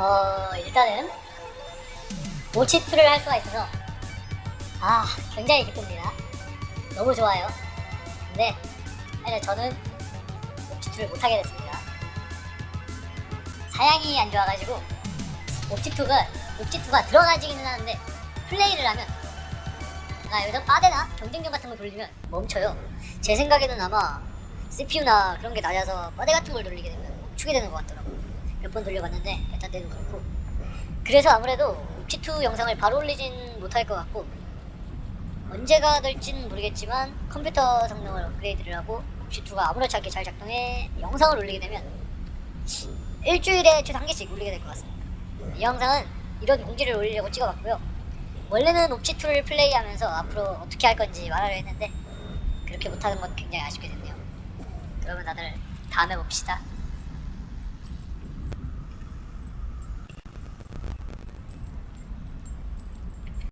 어, 일단은 모치투를 할 수가 있어서 아, 굉장히 기쁩니다. 너무 좋아요. 근데 아니, 저는 모치투를 못하게 됐습니다. 사양이 안 좋아가지고 옵지2가 옵지2가 들어가지기는 하는데 플레이를 하면 아 여기서 빠데나 경쟁전 같은 거 돌리면 멈춰요. 제 생각에는 아마 CPU나 그런 게 낮아서 빠데 같은 걸 돌리게 되면 멈추게 되는 것 같더라고. 몇 번 돌려봤는데 일단 때는 그렇고 그래서 아무래도 옵지2 영상을 바로 올리진 못할 것 같고 언제가 될지는 모르겠지만 컴퓨터 성능을 업그레이드를 하고 옵지2가 아무렇지 않게 잘 작동해 영상을 올리게 되면 일주일에 최소 한 개씩 올리게 될 것 같습니다. 이 영상은 이런 공지를 올리려고 찍어봤고요. 원래는 옵지2를 플레이하면서 앞으로 어떻게 할 건지 말하려 했는데 그렇게 못하는 건 굉장히 아쉽게 됐네요. 그러면 다들 다음에 봅시다.